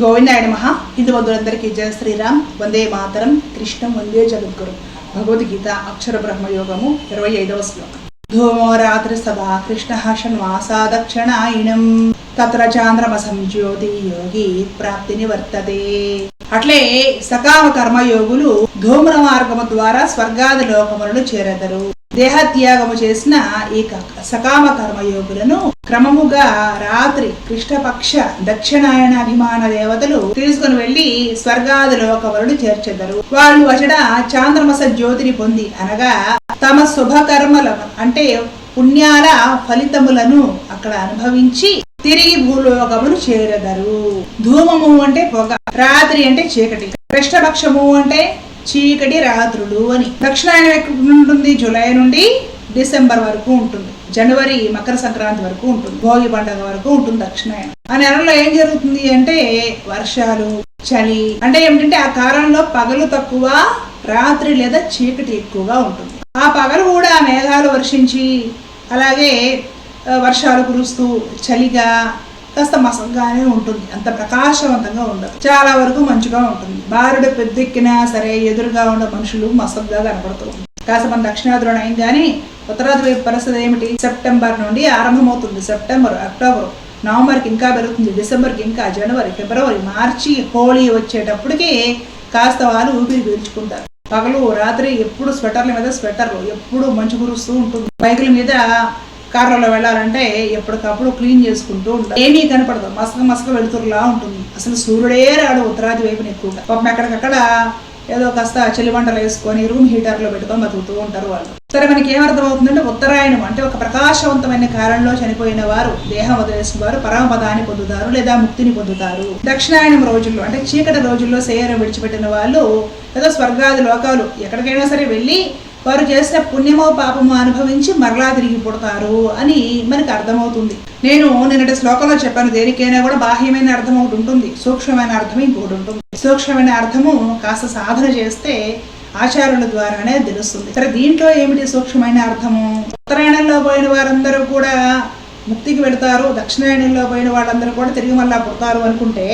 గోవిందాయ మహ హిందూ బంధువులందరికీ జయ శ్రీరామ్. వందే మాతరం. కృష్ణం వందే జగద్గురు. భగవద్గీత అక్షర బ్రహ్మయోగము ఇరవై ఐదవ శ్లోకం. ధూమో రాత్రి సభా. కృష్ణ షణ్వాసా దక్షిణాయనం తత్ర చాంద్రమసం జ్యోతి యోగి ప్రాప్తిని వర్తదే అట్లే సకామ కర్మయోగులు ధూమ్ర మార్గము ద్వారా స్వర్గాది లోకములను చేరెదరు. దేహత్యాగము చేసిన ఈ క- సకామ కర్మయోగులను క్రమముగా రాత్రి కృష్ణపక్ష దక్షిణాయన అభిమాన దేవతలు తీసుకుని వెళ్ళి స్వర్గాది లోకములను చేర్చెదరు. వాళ్ళు అచట చాంద్రమస జ్యోతిని పొంది అనగా తమ శుభకర్మలను అంటే పుణ్యాల ఫలితములను అక్కడ అనుభవించి తిరిగి భూలోకమును చేరెదరు. ధూమము అంటే పొగ రాత్రి అంటే చీకటి కృష్ణపక్షము అంటే చీకటి రాత్రులు అని. దక్షిణాయనం ఎక్కడ ఉంటుంది జూలై నుండి డిసెంబర్ వరకు ఉంటుంది. జనవరి మకర సంక్రాంతి వరకు ఉంటుంది. భోగి పండుగ వరకు ఉంటుంది దక్షిణాయనం. ఆ నెలలో ఏం జరుగుతుంది అంటే వర్షాలు చలి అంటే ఏమిటంటే ఆ కాలంలో పగలు తక్కువ రాత్రి లేదా చీకటి ఎక్కువగా ఉంటుంది. ఆ పగలు కూడా మేఘాలు వర్షించి అలాగే వర్షాలు కురుస్తూ చలిగా కాస్త మసగ్గానే ఉంటుంది. అంత ప్రకాశవంతంగా ఉండదు. చాలా వరకు మంచిగా ఉంటుంది. బారుడు పెద్దెక్కినా సరే ఎదురుగా ఉన్న మనుషులు మసగ్గా కనపడుతూ ఉంటారు కాస్త మన దక్షిణాదిలో అయింది కానీ ఉత్తరాది వైపు పరిస్థితి ఏమిటి? సెప్టెంబర్ నుండి ఆరంభమవుతుంది. సెప్టెంబర్ అక్టోబర్ నవంబర్కి ఇంకా పెరుగుతుంది. డిసెంబర్కి ఇంకా జనవరి ఫిబ్రవరి మార్చి హోళీ వచ్చేటప్పటికి కాస్త వాళ్ళు ఊపిరి పీల్చుకుంటారు. పగలు రాత్రి ఎప్పుడు స్వెటర్ల మీద స్వెటర్లు ఎప్పుడు మంచు కురుస్తూ ఉంటుంది. బైకుల మీద కారులో వెళ్ళాలంటే ఎప్పటికప్పుడు క్లీన్ చేసుకుంటూ ఉంటారు ఏమీ కనపడదు. మసక మసక వెళుతురులా ఉంటుంది. అసలు సూర్యుడే రాడు ఉత్తరాది వైపున ఎక్కువగా. పాపం ఎక్కడికక్కడ ఏదో కాస్త చలివంటలు వేసుకొని రూమ్ హీటర్లో పెట్టుకొని బతుకుతూ ఉంటారు వాళ్ళు. సరే మనకి ఏమర్థం అవుతుందంటే ఉత్తరాయణం అంటే ఒక ప్రకాశవంతమైన కాలంలో చనిపోయిన వారు దేహం వదిలేసిన వారు పరమపదాన్ని పొందుతారు లేదా ముక్తిని పొందుతారు. దక్షిణాయనం రోజుల్లో అంటే చీకటి రోజుల్లో శరీరం విడిచిపెట్టిన వాళ్ళు ఏదో స్వర్గాది లోకాలు ఎక్కడికైనా సరే వెళ్ళి వారు చేసిన పుణ్యమో పాపమో అనుభవించి మరలా తిరిగి పుడతారు అని మనకు అర్థమవుతుంది. నేను నిన్నటి శ్లోకంలో చెప్పాను దేనికైనా కూడా బాహ్యమైన అర్థం ఒకటి ఉంటుంది సూక్ష్మమైన అర్థం ఇంకొకటి ఉంటుంది. సూక్ష్మమైన అర్థము కాస్త సాధన చేస్తే ఆచారుల ద్వారానే తెలుస్తుంది. సరే దీంట్లో ఏమిటి సూక్ష్మమైన అర్థము? ఉత్తరాయణంలో పోయిన వారందరూ కూడా ముక్తికి వెళతారు. దక్షిణాయనంలో పోయిన వాళ్ళందరూ కూడా తిరిగి మళ్ళా పుడతారు అనుకుంటే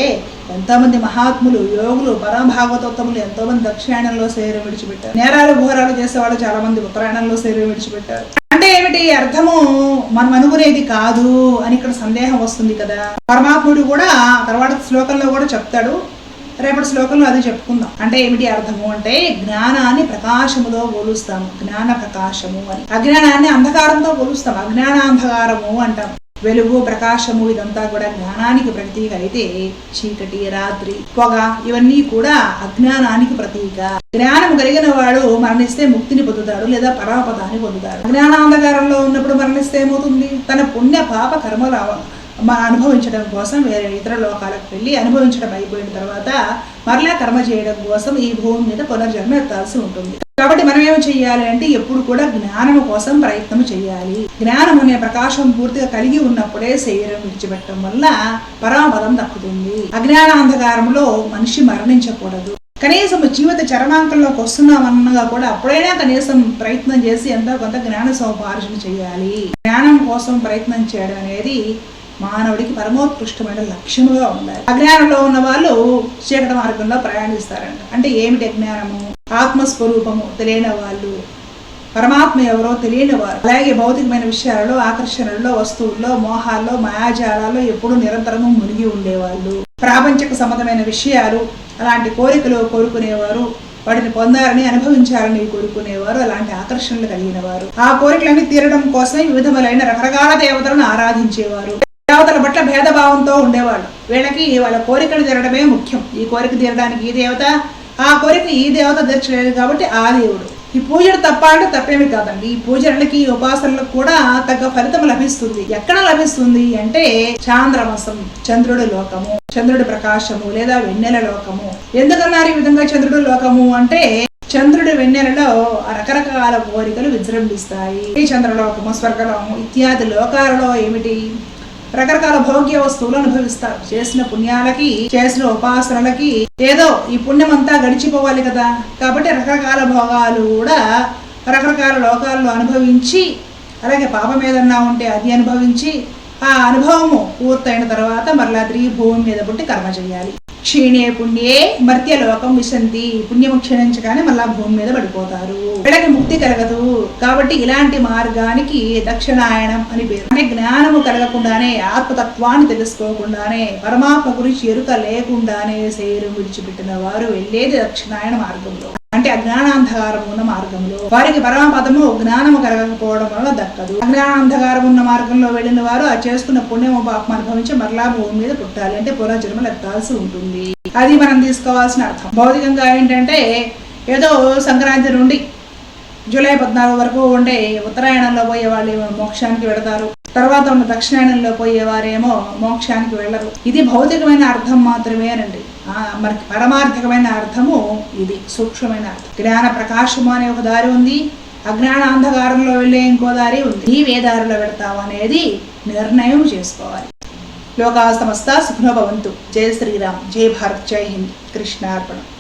ఎంతోమంది మహాత్ములు యోగులు పరమభాగవతోత్తములు ఎంతోమంది దక్షిణాయనంలో శరీరం విడిచిపెట్టారు. నేరాలు ఘోరాలు చేసేవాళ్ళు చాలా మంది ఉత్తరాయణంలో శరీరం విడిచిపెట్టారు. అంటే ఏమిటి? అర్థము మనం అనుకునేది కాదు అని ఇక్కడ సందేహం వస్తుంది కదా. పరమాత్ముడు కూడా తర్వాత శ్లోకంలో కూడా చెప్తాడు. రేపటి శ్లోకంలో అది చెప్పుకుందాం. అంటే ఏమిటి అర్థము అంటే జ్ఞానాన్ని ప్రకాశముతో పోలుస్తాము. జ్ఞాన ప్రకాశము అని. అజ్ఞానాన్ని అంధకారంతో పోలుస్తాం. అజ్ఞానాంధకారము అంటాం. వెలుగు ప్రకాశము ఇదంతా కూడా జ్ఞానానికి ప్రతీక. అయితే చీకటి రాత్రి పొగ ఇవన్నీ కూడా అజ్ఞానానికి ప్రతీక. జ్ఞానం కలిగిన వాడు మరణిస్తే ముక్తిని పొందుతాడు లేదా పరమపదాన్ని పొందుతాడు. జ్ఞానాంధకారంలో ఉన్నప్పుడు మరణిస్తే ఏమవుతుంది? తన పుణ్య పాప కర్మల మన అనుభవించడం కోసం వేరే ఇతర లోకాలకు వెళ్ళి అనుభవించడం అయిపోయిన తర్వాత మరలా కర్మ చేయడం కోసం ఈ భూమి మీద పునర్జన్మ ఎత్తాల్సి ఉంటుంది. కాబట్టి మనం ఏమి చేయాలి అంటే ఎప్పుడు కూడా జ్ఞానము కోసం ప్రయత్నం చేయాలి జ్ఞానం అనే ప్రకాశం పూర్తిగా కలిగి ఉన్నప్పుడే శరీరం విడిచిపెట్టడం వల్ల పరమపదం దక్కుతుంది. అజ్ఞానాంధకారంలో మనిషి మరణించకూడదు. కనీసం జీవిత చరమాంకంలోకి వస్తున్నామన్నగా కూడా అప్పుడైనా కనీసం ప్రయత్నం చేసి ఎంతో కొంత జ్ఞాన సౌపార్జన చేయాలి జ్ఞానం కోసం ప్రయత్నం చేయడం అనేది మానవుడికి పరమోత్కృష్టమైన లక్ష్యముగా ఉండాలి. అజ్ఞానంలో ఉన్న వాళ్ళు చీకటి మార్గంలో ప్రయాణిస్తారంట. అంటే ఏమిటి అజ్ఞానము? ఆత్మస్వరూపము తెలియని వాళ్ళు. పరమాత్మ ఎవరో తెలియని వారు. అలాగే భౌతికమైన విషయాలలో ఆకర్షణల్లో వస్తువుల్లో మోహాల్లో మాయాజాలాల్లో ఎప్పుడూ నిరంతరము మునిగి ఉండేవాళ్ళు. ప్రాపంచక సంబంధమైన విషయాలు అలాంటి కోరికలు కోరుకునేవారు వాటిని పొందాలని అనుభవించాలని కోరుకునేవారు అలాంటి ఆకర్షణలు కలిగిన వారు. ఆ కోరికలన్నీ తీరడం కోసం వివిధములైన రకరకాల దేవతలను ఆరాధించేవారు. దేవతల పట్ల భేదభావంతో ఉండేవాళ్ళు. వీళ్ళకి వాళ్ళ కోరికలు తీరడమే ముఖ్యం. ఈ కోరిక తీరడానికి ఈ దేవత ఆ కోరిక ఈ దేవత తీర్చలేదు కాబట్టి ఆ దేవుడు. ఈ పూజలు తప్ప అంటే తప్పేమి కాదండి. ఈ పూజలకి ఈ ఉపాసనలకు కూడా తగ్గ ఫలితం లభిస్తుంది. ఎక్కడ లభిస్తుంది అంటే చాంద్రమసం చంద్రుడి లోకము చంద్రుడి ప్రకాశము లేదా వెన్నెల లోకము. ఎందుకన్నారు ఈ విధంగా చంద్రుడి లోకము అంటే చంద్రుడి వెన్నెలలో రకరకాల కోరికలు విజృంభిస్తాయి. చంద్రలోకము స్వర్గలోకము ఇత్యాది లోకాలలో ఏమిటి? రకరకాల భోగ్య వస్తువులు అనుభవిస్తారు. చేసిన పుణ్యాలకి చేసిన ఉపాసనలకి ఏదో ఈ పుణ్యం అంతా గడిచిపోవాలి కదా. కాబట్టి రకరకాల భోగాలు కూడా రకరకాల లోకాల్లో అనుభవించి అలాగే పాపం ఏదన్నా ఉంటే అది అనుభవించి ఆ అనుభవము పూర్తయిన తర్వాత మరలా తిరిగి భూమి మీద పుట్టి కర్మ చేయాలి. క్షీణే పుణ్యే మర్త్యలోకం విశంతి. పుణ్యము క్షీణించగానే మళ్ళా భూమి మీద పడిపోతారు. వీళ్ళకి ముక్తి కలగదు. కాబట్టి ఇలాంటి మార్గానికి దక్షిణాయనం అని పేరు. అంటే జ్ఞానము కలగకుండానే ఆత్మతత్వాన్ని తెలుసుకోకుండానే పరమాత్మ గురించి ఎరుక లేకుండానే శరీరం విడిచిపెట్టిన వారు వెళ్ళేది దక్షిణాయన మార్గంలో. అంటే అజ్ఞానాంధకారం ఉన్న మార్గంలో వారికి పరమపదము జ్ఞానము కలగకపోవడం వల్ల దక్కదు. అజ్ఞానాంధకారం ఉన్న మార్గంలో వెళ్ళిన వారు ఆ చేసుకున్న పుణ్యము పాపం అనుభవించి మరలా భూమి మీద పుట్టాలి అంటే పునర్జన్మలు ఎత్తాల్సి ఉంటుంది. అది మనం తీసుకోవాల్సిన అర్థం. భౌతికంగా ఏంటంటే ఏదో సంక్రాంతి నుండి జూలై పద్నాలుగు వరకు ఉండే ఉత్తరాయణంలో పోయే వాళ్ళు మోక్షానికి వెడతారు తర్వాత ఉన్న దక్షిణాయనంలో పోయేవారేమో మోక్షానికి వెళ్ళరు. ఇది భౌతికమైన అర్థం మాత్రమేనండి మరి పరమార్థకమైన అర్థము ఇది సూక్ష్మమైన అర్థం. జ్ఞాన ప్రకాశము అనే ఒక దారి ఉంది అజ్ఞాన అంధకారంలో వెళ్ళే ఇంకో దారి ఉంది. ఈ ఏ దారిలో అనేది నిర్ణయం చేసుకోవాలి. లోకా సమస్త సుఖనోభవంతు జయ శ్రీరామ్. జై భారత్. జై హింద్. కృష్ణార్పణం.